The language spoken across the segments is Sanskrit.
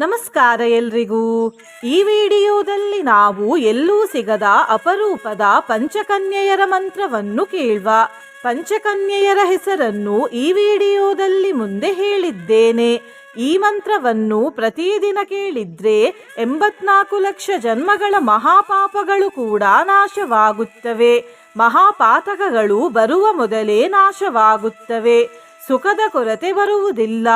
ನಮಸ್ಕಾರ ಎಲ್ರಿಗೂ. ಈ ವಿಡಿಯೋದಲ್ಲಿ ನಾವು ಎಲ್ಲೂ ಸಿಗದ ಅಪರೂಪದ ಪಂಚಕನ್ಯೆಯರ ಮಂತ್ರವನ್ನು ಕೇಳುವ. ಪಂಚಕನ್ಯೆಯರ ಹೆಸರನ್ನು ಈ ವಿಡಿಯೋದಲ್ಲಿ ಮುಂದೆ ಹೇಳಿದ್ದೇನೆ. ಈ ಮಂತ್ರವನ್ನು ಪ್ರತಿದಿನ ಕೇಳಿದ್ರೆ ಎಂಬತ್ನಾಲ್ಕು ಲಕ್ಷ ಜನ್ಮಗಳ ಮಹಾಪಾಪಗಳು ಕೂಡ ನಾಶವಾಗುತ್ತವೆ. ಮಹಾಪಾತಕಗಳು ಬರುವ ಮೊದಲೇ ನಾಶವಾಗುತ್ತವೆ. ಸುಖದ ಕೊರತೆ ಬರುವುದಿಲ್ಲ.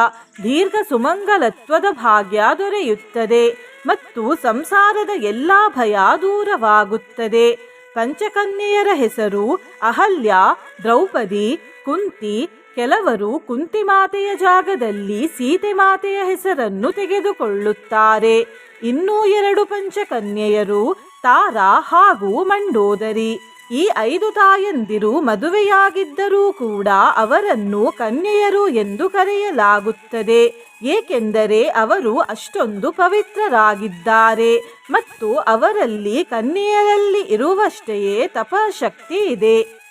ದೀರ್ಘ ಸುಮಂಗಲತ್ವದ ಭಾಗ್ಯ ದೊರೆಯುತ್ತದೆ. ಮತ್ತು ಸಂಸಾರದ ಎಲ್ಲ ಭಯ ದೂರವಾಗುತ್ತದೆ. ಪಂಚಕನ್ಯೆಯರ ಹೆಸರು ಅಹಲ್ಯ, ದ್ರೌಪದಿ, ಕುಂತಿ. ಕೆಲವರು ಕುಂತಿ ಮಾತೆಯ ಜಾಗದಲ್ಲಿ ಸೀತೆ ಮಾತೆಯ ಹೆಸರನ್ನು ತೆಗೆದುಕೊಳ್ಳುತ್ತಾರೆ. ಇನ್ನೂ ಎರಡು ಪಂಚಕನ್ಯೆಯರು ತಾರಾ ಹಾಗೂ ಮಂಡೋದರಿ. ಈ ಐದು ತಾಯಂದಿರು ಮದುವೆಯಾಗಿದ್ದರೂ ಕೂಡ ಅವರನ್ನು ಕನ್ಯೆಯರು ಎಂದು ಕರೆಯಲಾಗುತ್ತದೆ. ಏಕೆಂದರೆ ಅವರು ಅಷ್ಟೊಂದು ಪವಿತ್ರರಾಗಿದ್ದಾರೆ ಮತ್ತು ಅವರಲ್ಲಿ ಕನ್ಯೆಯರಲ್ಲಿ ಇರುವಷ್ಟೆಯೇ ತಪಶಕ್ತಿ ಇದೆ.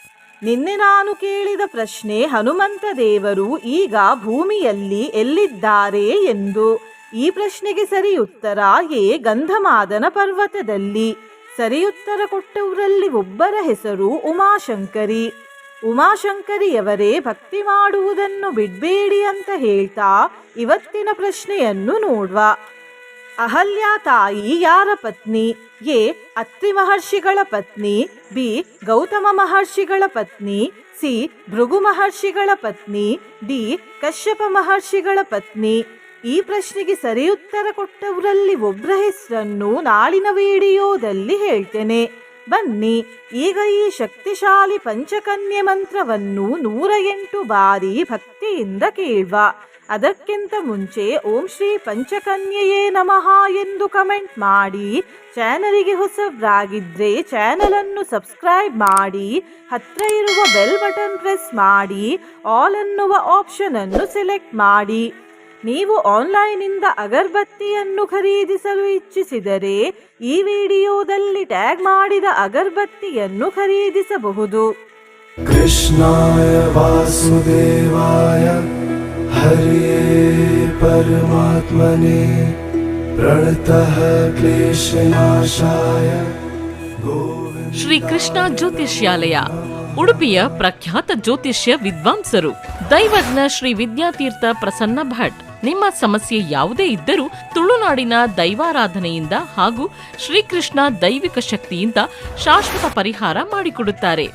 ನಿನ್ನೆ ನಾನು ಕೇಳಿದ ಪ್ರಶ್ನೆ, ಹನುಮಂತ ದೇವರು ಈಗ ಭೂಮಿಯಲ್ಲಿ ಎಲ್ಲಿದ್ದಾರೆ ಎಂದು? ಈ ಪ್ರಶ್ನೆಗೆ ಸರಿ ಉತ್ತರ ಎ. ಗಂಧಮಾದನ ಪರ್ವತದಲ್ಲಿ. ಸರಿ ಉತ್ತರ ಕೊಟ್ಟವರಲ್ಲಿ ಒಬ್ಬರ ಹೆಸರು ಉಮಾಶಂಕರಿ. ಉಮಾಶಂಕರಿಯವರೇ ಭಕ್ತಿ ಮಾಡುವುದನ್ನು ಬಿಡಬೇಡಿ ಅಂತ ಹೇಳ್ತಾ ಇವತ್ತಿನ ಪ್ರಶ್ನೆಯನ್ನು ನೋಡುವ. ಅಹಲ್ಯ ತಾಯಿ ಯಾರ ಪತ್ನಿ? ಎ. ಅತ್ರಿ ಮಹರ್ಷಿಗಳ ಪತ್ನಿ. ಬಿ. ಗೌತಮ ಮಹರ್ಷಿಗಳ ಪತ್ನಿ. ಸಿ. ಭೃಗು ಮಹರ್ಷಿಗಳ ಪತ್ನಿ. ಡಿ. ಕಶ್ಯಪ ಮಹರ್ಷಿಗಳ ಪತ್ನಿ. ಈ ಪ್ರಶ್ನೆಗೆ ಸರಿ ಉತ್ತರ ಕೊಟ್ಟವರಲ್ಲಿ ಒಬ್ಬರ ಹೆಸರನ್ನು ನಾಳಿನ ವಿಡಿಯೋದಲ್ಲಿ ಹೇಳ್ತೇನೆ. ಬನ್ನಿ, ಈಗ ಈ ಶಕ್ತಿಶಾಲಿ ಪಂಚಕನ್ಯೆ ಮಂತ್ರವನ್ನು ನೂರ ಎಂಟು ಬಾರಿ ಭಕ್ತಿಯಿಂದ ಕೇಳುವ. ಅದಕ್ಕಿಂತ ಮುಂಚೆ ಓಂ ಶ್ರೀ ಪಂಚಕನ್ಯೆಯೇ ನಮಃ ಎಂದು ಕಮೆಂಟ್ ಮಾಡಿ. ಚಾನಲಿಗೆ ಹೊಸಬ್ರಾಗಿದ್ರೆ ಚಾನಲ್ ಅನ್ನು ಸಬ್ಸ್ಕ್ರೈಬ್ ಮಾಡಿ. ಹತ್ರ ಇರುವ ಬೆಲ್ ಬಟನ್ ಪ್ರೆಸ್ ಮಾಡಿ. ಆಲ್ ಅನ್ನುವ ಆಪ್ಷನ್ ಅನ್ನು ಸೆಲೆಕ್ಟ್ ಮಾಡಿ. ನೀವು ಆನ್ಲೈನಿಂದ ಅಗರಬತ್ತಿಯನ್ನು ಖರೀದಿಸಲು ಇಚ್ಛಿಸಿದರೆ ಈ ವಿಡಿಯೋದಲ್ಲಿ ಟ್ಯಾಗ್ ಮಾಡಿದ ಅಗರಬತ್ತಿಯನ್ನು ಖರೀದಿಸಬಹುದು. ಕೃಷ್ಣಾಯ ವಾಸುದೇವಾಯ ಹರಿಯೇ ಪರಮಾತ್ಮನೇ ಪ್ರಣತಃ ಕ್ಲೇಶನಾಶಾಯ. ಶ್ರೀ ಕೃಷ್ಣ ಜ್ಯೋತಿಷ್ಯಾಲಯ ಉಡುಪಿಯ ಪ್ರಖ್ಯಾತ ಜ್ಯೋತಿಷ್ಯ ವಿದ್ವಾಂಸರು ದೈವಜ್ಞ ಶ್ರೀ ವಿದ್ಯಾತೀರ್ಥ ಪ್ರಸನ್ನ ಭಟ್. ನಿಮ್ಮ ಸಮಸ್ಯೆ ಯಾವುದೇ ಇದ್ದರೂ ತುಳುನಾಡಿನ ದೈವಾರಾಧನೆಯಿಂದ ಹಾಗೂ ಶ್ರೀಕೃಷ್ಣ ದೈವಿಕ ಶಕ್ತಿಯಿಂದ ಶಾಶ್ವತ ಪರಿಹಾರ ಮಾಡಿಕೊಡುತ್ತಾರೆ.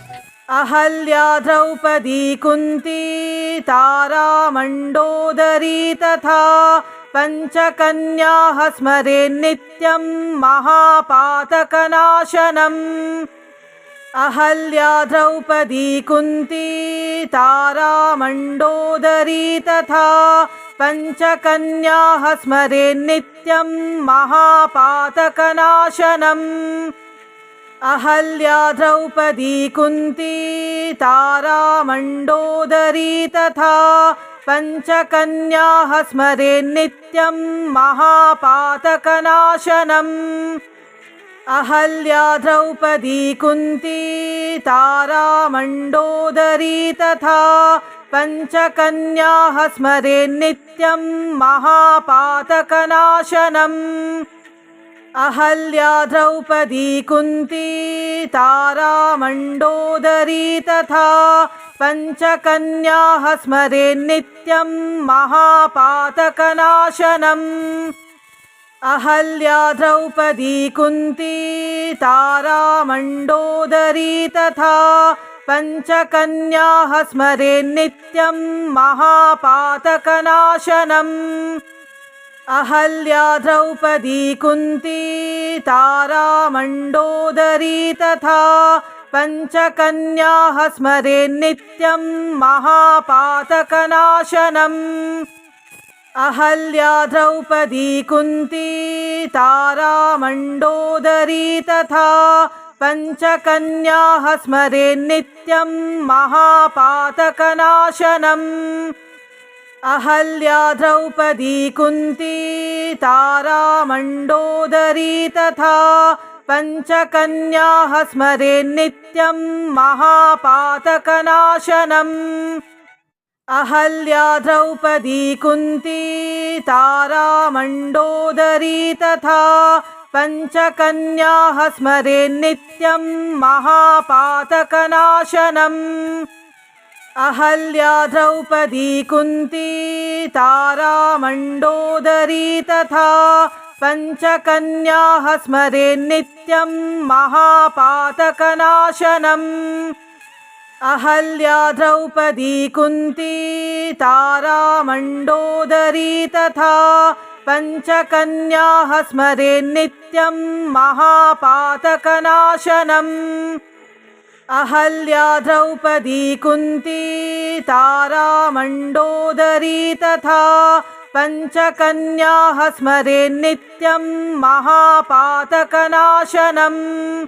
ಅಹಲ್ಯಾ ದ್ರೌಪದಿ ಕುಂತಿ ತಾರಾ ಮಂಡೋದರಿ ತಥಾ ಪಂಚಕನ್ಯಾ ಸ್ಮರೆ ನಿತ್ಯಂ ಮಹಾಪಾತಕನಾಶನಂ. ಅಹಲ್ಯಾ ದ್ರೌಪದಿ ಕುಂತಿ ತಾರಾ ಮಂಡೋದರಿ ತಥಾ पञ्चकन्याः स्मरे नित्यं महापातकनाशनम्। अहल्याद्रौपदी कुन्ती तारामण्डोदरी तथा पञ्चकन्याः स्मरे नित्यं महापातकनाशनम्। अहल्याद्रौपदी कुन्ती तारामण्डोदरी तथा पञ्चकन्याः स्मरे नित्यं महापातकनाशनम्। अहल्या द्रौपदी कुन्ती तारामण्डोदरी तथा पञ्चकन्याः स्मरे नित्यं महापातकनाशनम्। अहल्या द्रौपदी कुन्ती तारामण्डोदरी तथा पञ्चकन्याः स्मरे नित्यं महापातकनाशनम्। अहल्या द्रौपदी कुन्ती तारामण्डोदरी तथा पञ्चकन्याः स्मरे नित्यं महापातकनाशनम्। अहल्या द्रौपदी कुन्ती तारामण्डोदरी तथा पञ्चकन्याः स्मरे नित्यं महापातकनाशनम्। अहल्या द्रौपदी कुन्ती तारामण्डोदरी तथा पञ्चकन्याः स्मरे नित्यं महापातकनाशनम्। अहल्या द्रौपदी कुन्ती तारामण्डोदरी तथा पञ्चकन्याः स्मरे नित्यं महापातकनाशनम्। अहल्या द्रौपदी कुन्ती तारामण्डोदरी तथा पञ्चकन्याः स्मरे नित्यं महापातकनाशनम्। अहल्या द्रौपदी कुन्ती तारामण्डोदरी तथा पञ्चकन्याः स्मरे नित्यं महापातकनाशनम्। अहल्या द्रौपदी कुन्ती तारामण्डोदरी तथा पञ्चकन्याः स्मरे नित्यं महापातकनाशनम्।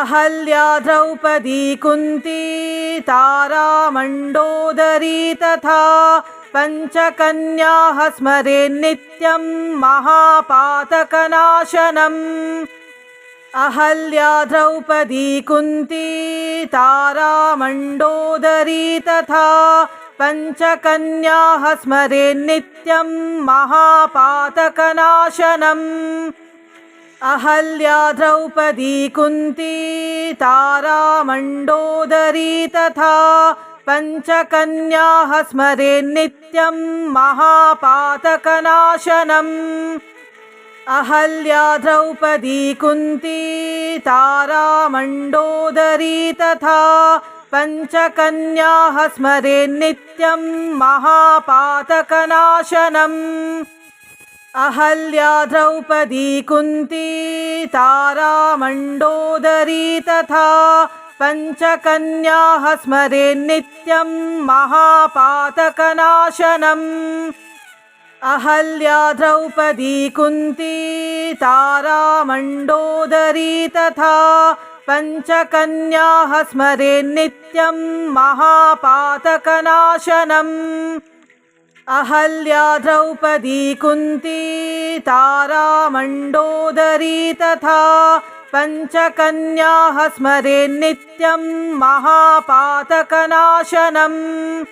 अहल्या द्रौपदी कुन्ती तारामण्डोदरी तथा पञ्चकन्याः स्मरे नित्यं महापातकनाशनम्। अहल्या द्रौपदी कुन्ती तारामण्डोदरी तथा पञ्चकन्याः स्मरे नित्यं महापातकनाशनम्। अहल्या द्रौपदी कुन्ती तारामण्डोदरी तथा पञ्चकन्याः स्मरे नित्यं महापातकनाशनम्। अहल्या द्रौपदी कुन्ती तारामण्डोदरी तथा पञ्चकन्याः स्मरे नित्यं महापातकनाशनम्। अहल्या द्रौपदी कुन्ती तारामण्डोदरी तथा पञ्चकन्याः स्मरे नित्यं महापातकनाशनम्। अहल्या द्रौपदी कुन्ती तारामण्डोदरी तथा पञ्चकन्याः स्मरे नित्यं महापातकनाशनम्। अहल्या द्रौपदी कुन्ती तारामण्डोदरी तथा पञ्चकन्याः स्मरे नित्यं महापातकनाशनम्।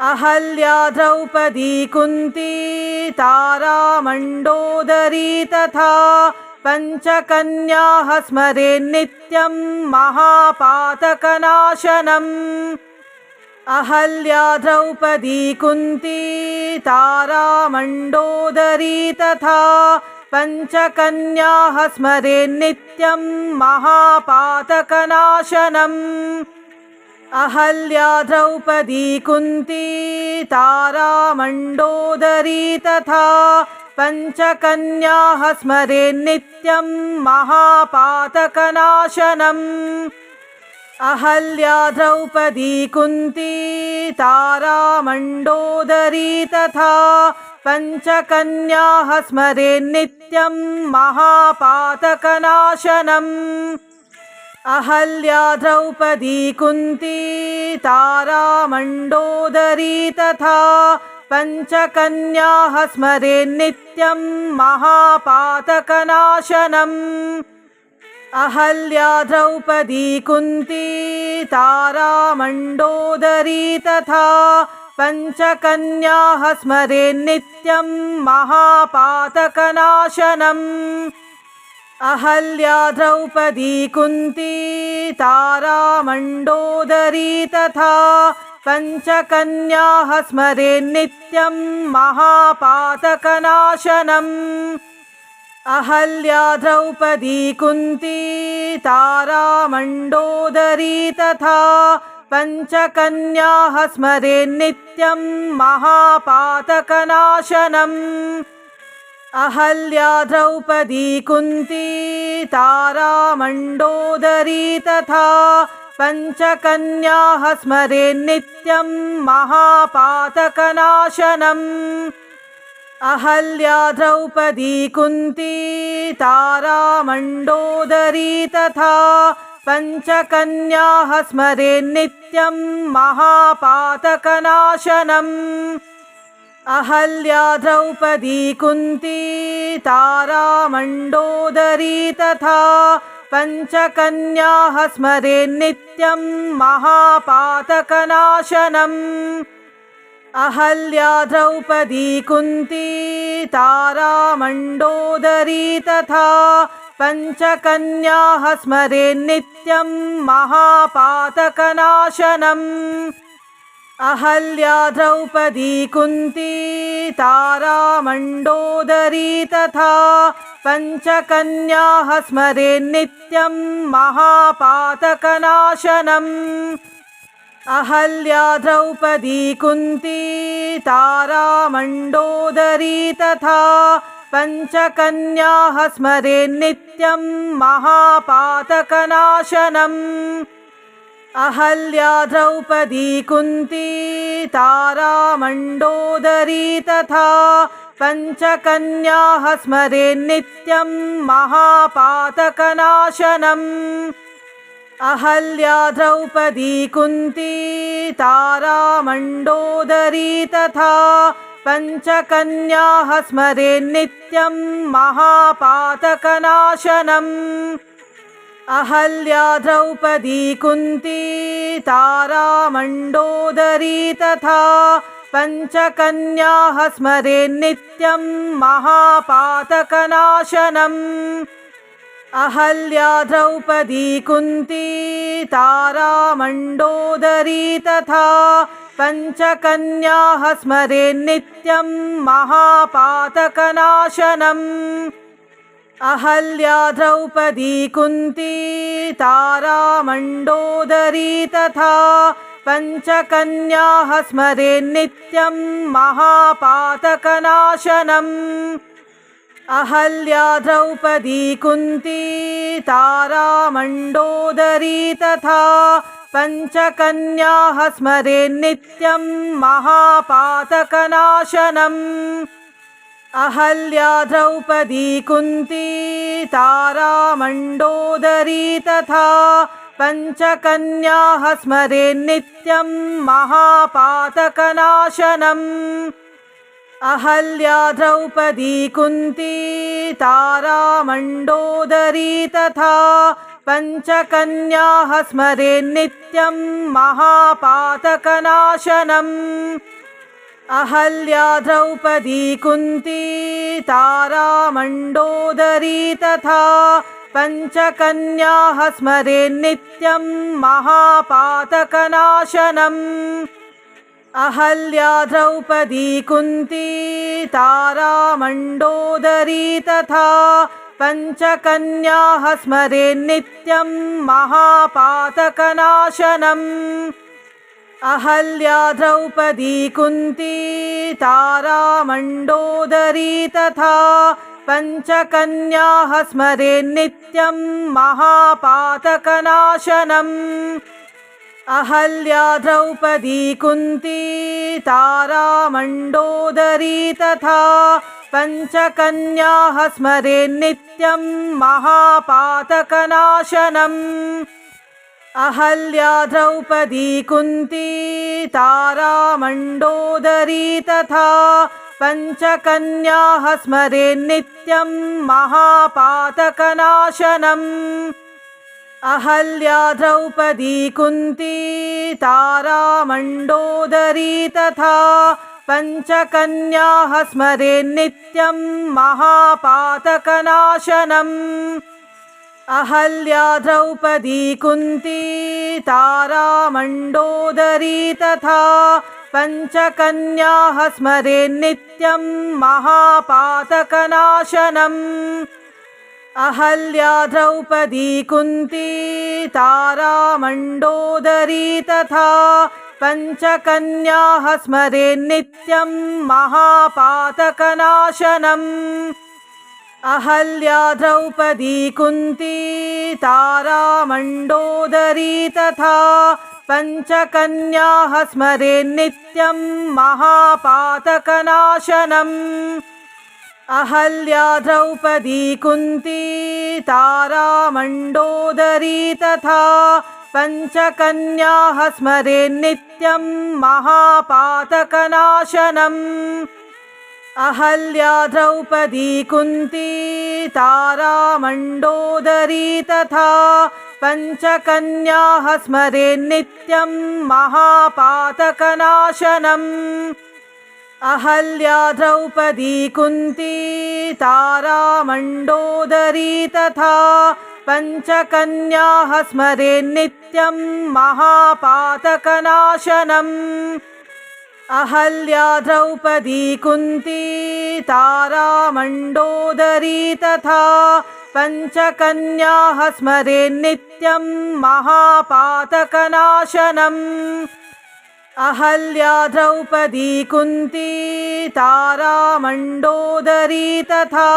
अहल्या द्रौपदी कुन्ती तारामण्डोदरी तथा पञ्चकन्याः स्मरे नित्यं महापातकनाशनम् अहल्या द्रौपदी कुन्ती तारामण्डोदरी तथा पञ्चकन्याः स्मरे नित्यं महापातकनाशनम्। अहल्या द्रौपदी कुन्ती तारामण्डोदरी तथा पञ्चकन्याः स्मरे नित्यं महापातकनाशनम् अहल्या द्रौपदी कुन्ती तारामण्डोदरी तथा पञ्चकन्याः स्मरेन्नित्यं महापातकनाशनम्। अहल्या द्रौपदी कुन्ती तारामण्डोदरी तथा पञ्चकन्याः स्मरेन्नित्यं महापातकनाशनम् अहल्या द्रौपदी कुन्ती तारामण्डोदरी तथा पञ्चकन्याः स्मरेन्नित्यं महापातकनाशनम्। अहल्या द्रौपदी कुन्ती तारामण्डोदरी तथा पञ्चकन्याः स्मरेन्नित्यं महापातकनाशनम् अहल्या द्रौपदी कुन्ती तारामण्डोदरी तथा पञ्चकन्याः स्मरेन्नित्यं महापातकनाशनम्। अहल्या द्रौपदी कुन्ती तारामण्डोदरी तथा पञ्चकन्याः स्मरेन्नित्यं महापातकनाशनम् अहल्या द्रौपदी कुन्ती तारामण्डोदरी तथा पञ्चकन्याः स्मरेन्नित्यं महापातकनाशनम्। अहल्या द्रौपदी कुन्ती तारामण्डोदरी तथा पञ्चकन्याः स्मरेन्नित्यं महापातकनाशनम् अहल्या द्रौपदी कुन्ती तारामण्डोदरी तथा पञ्चकन्याः स्मरेन्नित्यं महापातकनाशनम्। अहल्या द्रौपदी कुन्ती तारामण्डोदरी तथा पञ्चकन्याः स्मरेन्नित्यं महापातकनाशनम् अहल्या द्रौपदी कुन्ती तारामण्डोदरी तथा पञ्चकन्याः स्मरेन्नित्यं महापातकनाशनम्। अहल्या द्रौपदी कुन्ती तारामण्डोदरी तथा पञ्चकन्याः स्मरेन्नित्यं महापातकनाशनम् अहल्या द्रौपदी कुन्ती तारामण्डोदरी तथा पञ्चकन्याः स्मरेन्नित्यं महापातकनाशनम्। अहल्या द्रौपदी कुन्ती तारामण्डोदरी तथा पञ्चकन्याः स्मरेन्नित्यं महापातकनाशनम् अहल्या द्रौपदी कुन्ती तारामण्डोदरी तथा पञ्चकन्याः स्मरेन्नित्यं महापातकनाशनम्। अहल्या द्रौपदी कुन्ती तारामण्डोदरी तथा पञ्चकन्याः स्मरेन्नित्यं महापातकनाशनम् अहल्या द्रौपदी कुन्ती तारामण्डोदरी तथा पञ्चकन्याः स्मरेन्नित्यं महापातकनाशनम्। अहल्या द्रौपदी कुन्ती तारामण्डोदरी तथा पञ्चकन्याः स्मरेन्नित्यं महापातकनाशनम् अहल्या द्रौपदी कुन्ती तारामण्डोदरी तथा पञ्चकन्याः स्मरेन्नित्यं महापातकनाशनम्। अहल्या द्रौपदी कुन्ती तारामण्डोदरी तथा पञ्चकन्याः स्मरेन्नित्यं महापातकनाशनम् अहल्या द्रौपदी कुन्ती तारामण्डोदरी तथा पञ्चकन्याः स्मरेन्नित्यं महापातकनाशनम्। अहल्या द्रौपदी कुन्ती तारामण्डोदरी तथा पञ्चकन्याः स्मरेन्नित्यं महापातकनाशनम् अहल्या द्रौपदी कुन्ती तारा मण्डोदरी तथा पञ्चकन्याः स्मरे नित्यं महापातकनाशनम्। अहल्या द्रौपदी कुन्ती तारा मण्डोदरी तथा पञ्चकन्याः स्मरे नित्यं महापातकनाशनम् अहल्या द्रौपदी कुन्ती तारा मण्डोदरी तथा पञ्चकन्याः स्मरे नित्यं महापातकनाशनम्। अहल्या द्रौपदी कुन्ती तारा मण्डोदरी तथा पञ्चकन्याः स्मरे नित्यं महापातकनाशनम् अहल्या द्रौपदी कुन्ती तारा मण्डोदरी तथा पञ्चकन्याः स्मरे नित्यं महापातकनाशनम्। अहल्या द्रौपदी कुन्ती तारा मण्डोदरी तथा पञ्चकन्याः स्मरे नित्यं महापातकनाशनम् अहल्या द्रौपदी कुन्ती तारा मण्डोदरी तथा पञ्चकन्याः स्मरे नित्यं महापातकनाशनम्। अहल्या द्रौपदी कुन्ती तारा मण्डोदरी तथा पञ्चकन्याः स्मरे नित्यं महापातकनाशनम् अहल्या द्रौपदी कुन्ती तारा मण्डोदरी तथा पञ्चकन्याः स्मरे नित्यं महापातकनाशनम्। अहल्या द्रौपदी कुन्ती तारा मण्डोदरी तथा पञ्चकन्याः स्मरे नित्यं महापातकनाशनम् अहल्या द्रौपदी कुन्ती तारा मण्डोदरी तथा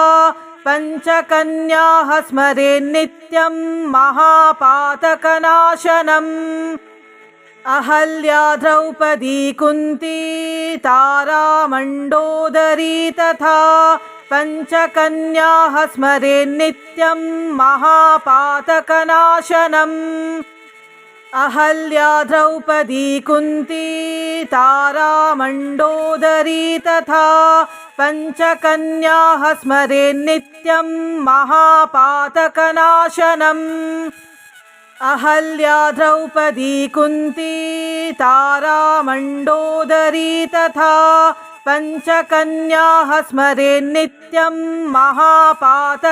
पञ्चकन्याः स्मरे नित्यं महापातकनाशनम्। अहल्या द्रौपदी कुन्ती तारा मण्डोदरी तथा पञ्चकन्याः स्मरे नित्यं महापातकनाशनम् अहल्या द्रौपदी कुन्ती तारा मण्डोदरी तथा पञ्चकन्याः स्मरे नित्यं महापातकनाशनम्। अहल्या द्रौपदी कुन्ती तारा मण्डोदरी तथा पञ्चकन्याः स्मरे नित्यं महापातकनाशनम्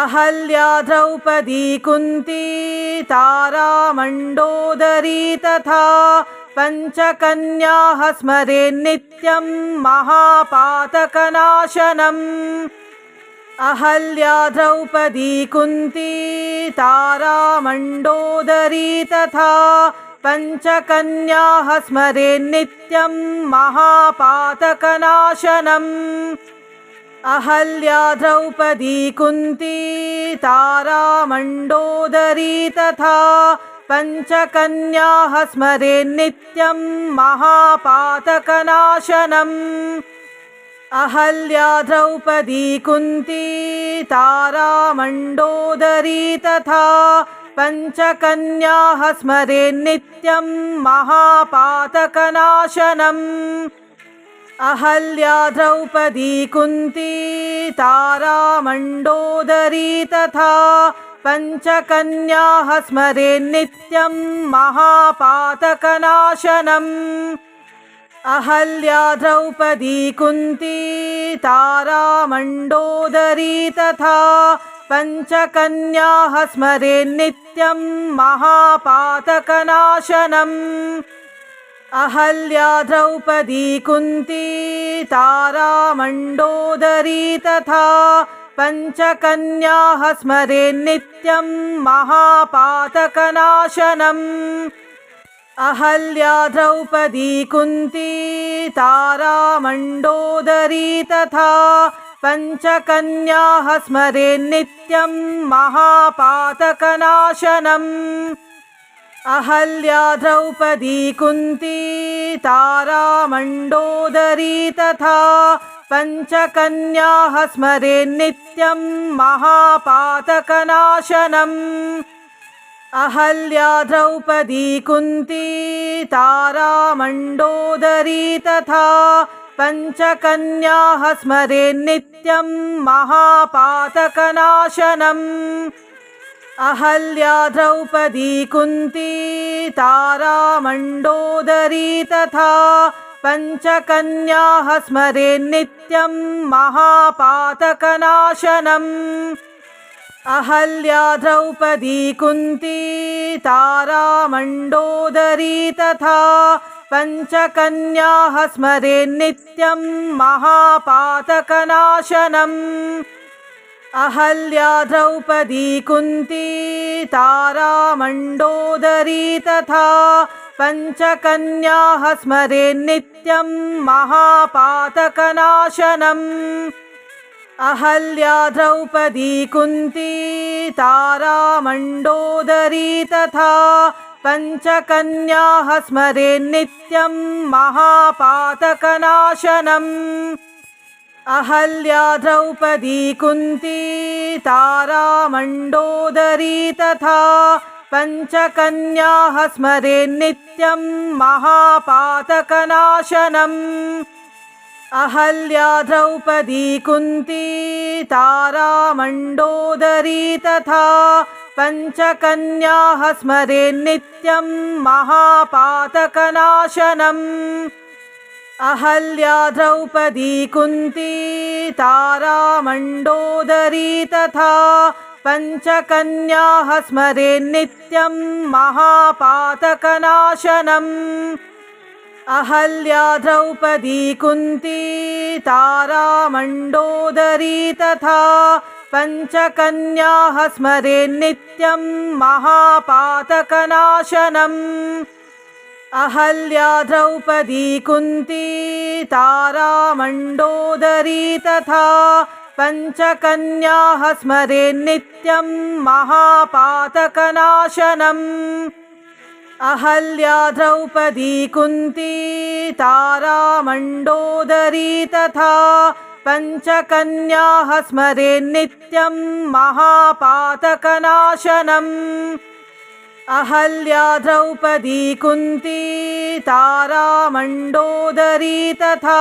अहल्या द्रौपदी कुन्ती तारा मण्डोदरी तथा पञ्चकन्याः स्मरे नित्यं महापातकनाशनम्। अहल्या द्रौपदी कुन्ती तारा मण्डोदरी तथा पञ्चकन्याः स्मरे नित्यं महापातकनाशनम् अहल्या द्रौपदी कुन्ती तारा मण्डोदरी तथा पञ्चकन्याः स्मरे नित्यं महापातकनाशनम्। कुन्ती तारा मण्डोदरी तथा पञ्चकन्याः स्मरे नित्यं महापातकनाशनम् अहल्या द्रौपदी कुन्ती तारा मण्डोदरी तथा पञ्चकन्याः स्मरे नित्यं महापातकनाशनम्। अहल्या द्रौपदी कुन्ती तारा मण्डोदरी तथा पञ्चकन्याः स्मरे नित्यं महापातकनाशनम् अहल्या द्रौपदी कुन्ती तारा मण्डोदरी तथा पञ्चकन्याः स्मरे नित्यं महापातकनाशनम्। अहल्या द्रौपदी कुन्ती तारा मण्डोदरी तथा पञ्चकन्याः स्मरे नित्यं महापातकनाशनम् अहल्या द्रौपदी कुन्ती तारा मण्डोदरी तथा पञ्चकन्याः स्मरे नित्यं महापातकनाशनम्। अहल्या द्रौपदी कुन्ती तारा मण्डोदरी तथा पञ्चकन्याः स्मरे नित्यं महापातकनाशनम् अहल्या द्रौपदी कुन्ती तारा मण्डोदरी तथा पञ्चकन्याः स्मरे नित्यं महापातकनाशनम्। अहल्या द्रौपदी कुन्ती तारामण्डोदरी तथा पञ्चकन्याः स्मरे नित्यं महापातकनाशनम् अहल्या द्रौपदी कुन्ती तारामण्डोदरी तथा पञ्चकन्याः स्मरे नित्यं महापातकनाशनम्। अहल्या द्रौपदी कुन्ती तारामण्डोदरी तथा पञ्चकन्याः स्मरे नित्यं महापातकनाशनम् अहल्या द्रौपदी कुन्ती तारामण्डोदरी तथा पञ्चकन्याः स्मरे नित्यं महापातकनाशनम्। अहल्या द्रौपदी कुन्ती तारामण्डोदरी तथा पञ्चकन्याः स्मरे नित्यं महापातकनाशनम् अहल्या द्रौपदी कुन्ती तारामण्डोदरी तथा पञ्चकन्याः स्मरे नित्यं महापातकनाशनम्। अहल्या द्रौपदी कुन्ती तारामण्डोदरी तथा पञ्चकन्याः स्मरे नित्यं महापातकनाशनम् अहल्या द्रौपदी कुन्ती तारामण्डोदरी तथा पञ्चकन्याः स्मरे नित्यं महापातकनाशनम्। अहल्या द्रौपदी कुन्ती तारामण्डोदरी तथा पञ्चकन्याः स्मरे नित्यं महापातकनाशनम् अहल्या द्रौपदी कुन्ती तारामण्डोदरी तथा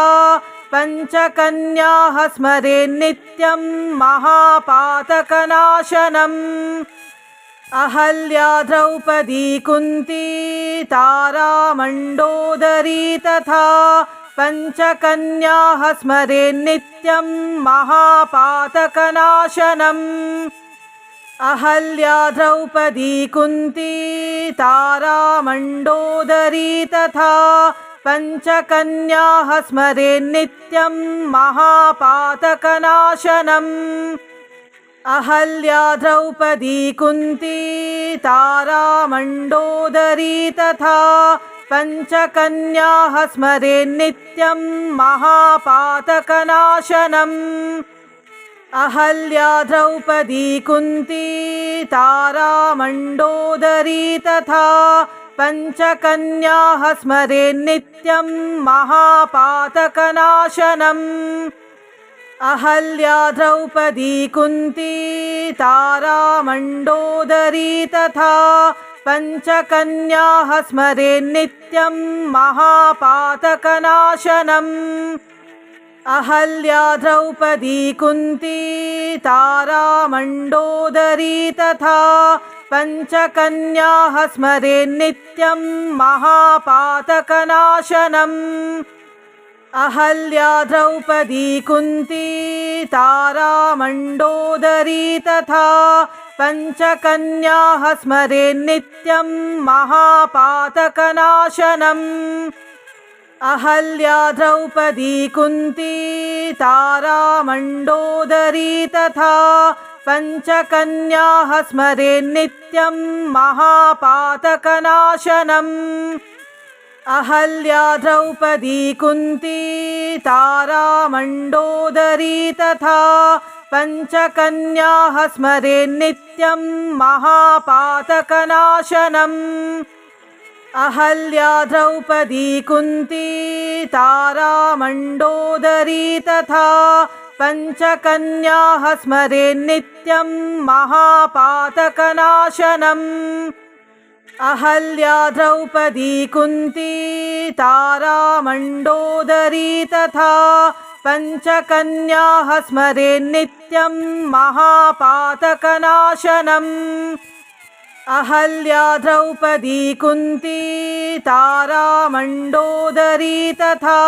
पञ्चकन्याः स्मरे नित्यं महापातकनाशनम्। अहल्या द्रौपदी कुन्ती तारामण्डोदरी तथा पञ्चकन्याः स्मरे नित्यं महापातकनाशनम् अहल्या द्रौपदी कुन्ती तारामण्डोदरी तथा पञ्चकन्याः स्मरे नित्यं महापातकनाशनम्। अहल्या द्रौपदी कुन्ती तारामण्डोदरी तथा पञ्चकन्याः स्मरे नित्यं महापातकनाशनम् अहल्या द्रौपदी कुन्ती तारामण्डोदरी तथा पञ्चकन्याः स्मरे नित्यं महापातकनाशनम्। अहल्या द्रौपदी कुन्ती तारामण्डोदरी तथा पञ्चकन्याः स्मरे नित्यं महापातकनाशनम् अहल्या द्रौपदी कुन्ती तारामण्डोदरी तथा पञ्चकन्याः स्मरे नित्यं महापातकनाशनम्। अहल्या द्रौपदी कुन्ती तारामण्डोदरी तथा पञ्चकन्याः स्मरे नित्यं महापातकनाशनम् अहल्या द्रौपदी कुन्ती तारामण्डोदरी तथा पञ्चकन्याः स्मरे नित्यं महापातकनाशनम्। अहल्या द्रौपदी कुन्ती तारामण्डोदरी तथा पञ्चकन्याः स्मरे नित्यं महापातकनाशनम् अहल्या द्रौपदी कुन्ती तारामण्डोदरी तथा पञ्चकन्याः स्मरे नित्यं महापातकनाशनम्। अहल्या द्रौपदी कुन्ती तारामण्डोदरी तथा पञ्चकन्याः स्मरे नित्यं महापातकनाशनम् अहल्या द्रौपदी कुन्ती तारामण्डोदरी तथा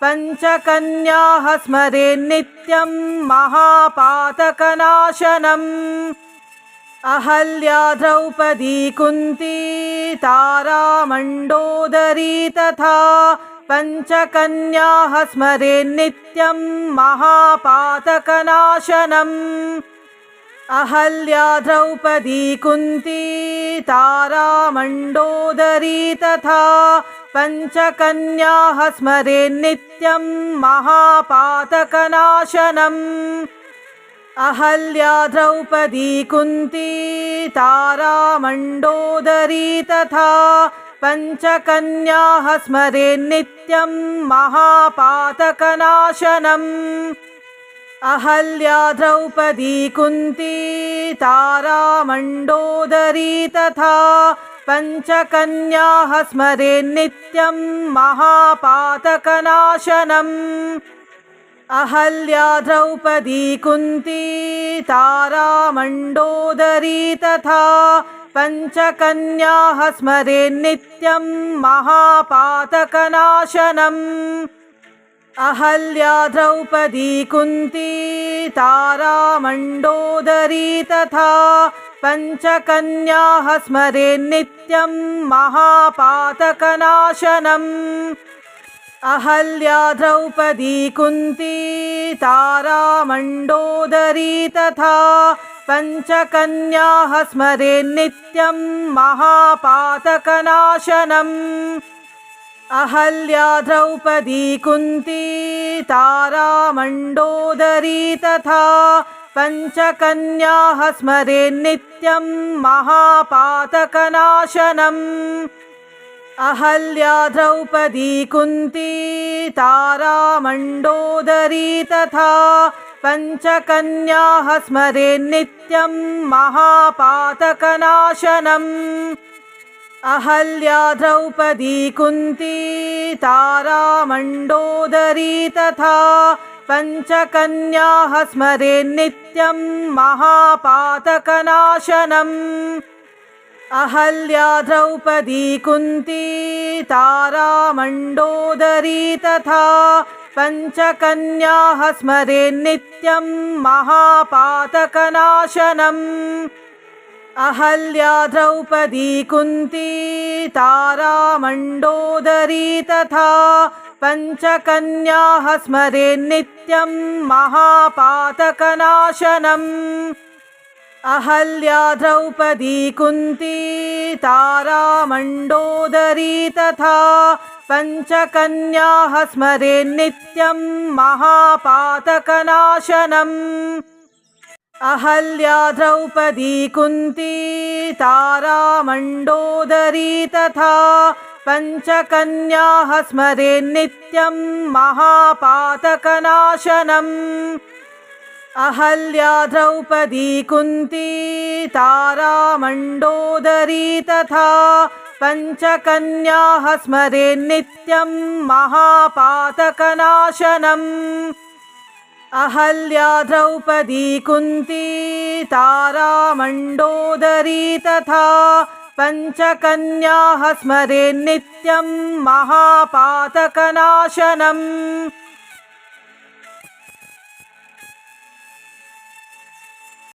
पञ्चकन्याः स्मरेन्नित्यं महापातकनाशनम्। अहल्या द्रौपदी कुन्ती तारामण्डोदरी तथा पञ्चकन्याः स्मरेन्नित्यं महापातकनाशनम् अहल्या द्रौपदी कुन्ती तारामण्डोदरी तथा पञ्चकन्याः स्मरेन्नित्यं महापातकनाशनम्। अहल्या द्रौपदी कुन्ती तारामण्डोदरी तथा पञ्चकन्याः स्मरेन्नित्यं महापातकनाशनम् अहल्या द्रौपदी कुन्ती तारामण्डोदरी तथा पञ्चकन्याः स्मरेन्नित्यं महापातकनाशनम्। अहल्या द्रौपदी कुन्ती तारामण्डोदरी तथा पञ्चकन्याः स्मरेन्नित्यं महापातकनाशनम् अहल्या द्रौपदी कुन्ती तारामण्डोदरी तथा पञ्चकन्याः स्मरेन्नित्यं महापातकनाशनम्। अहल्या द्रौपदी कुन्ती तारामण्डोदरी तथा पञ्चकन्याः स्मरेन्नित्यं महापातकनाशनम् अहल्या द्रौपदी कुन्ती तारामण्डोदरी तथा पञ्चकन्याः स्मरेन्नित्यं महापातकनाशनम्। अहल्या द्रौपदी कुन्ती तारामण्डोदरी तथा पञ्चकन्याः स्मरेन्नित्यं महापातकनाशनम् अहल्या द्रौपदी कुन्ती तारामण्डोदरी तथा पञ्चकन्याः स्मरेन्नित्यं महापातकनाशनम्। अहल्या द्रौपदी कुन्ती तारामण्डोदरी तथा पञ्चकन्याः स्मरेन्नित्यं महापातकनाशनम् अहल्या द्रौपदी कुन्ती तारामण्डोदरी तथा पञ्चकन्याः अहल्या द्रौपदी कुन्ती तारामण्डोदरी तथा पञ्चकन्याः स्मरेन्नित्यं महापातकनाशनम्। अहल्या द्रौपदी कुन्ती तारामण्डोदरी तथा पञ्चकन्याः पञ्चकन्याः स्मरेन्नित्यं महापातकनाशनम् अहल्या द्रौपदी कुन्ती तारामण्डोदरी तथा पञ्चकन्याः पञ्चकन्याः स्मरेन्नित्यं महापातकनाशनम् अहल्या द्रौपदी कुन्ती तारामण्डोदरी तथा पञ्चकन्याः पञ्चकन्याः स्मरेन्नित्यं महापातकनाशनम् अहल्या द्रौपदी कुन्ती तारामण्डोदरी तथा पञ्चकन्याः पञ्चकन्याः स्मरेन्नित्यं महापातकनाशनम्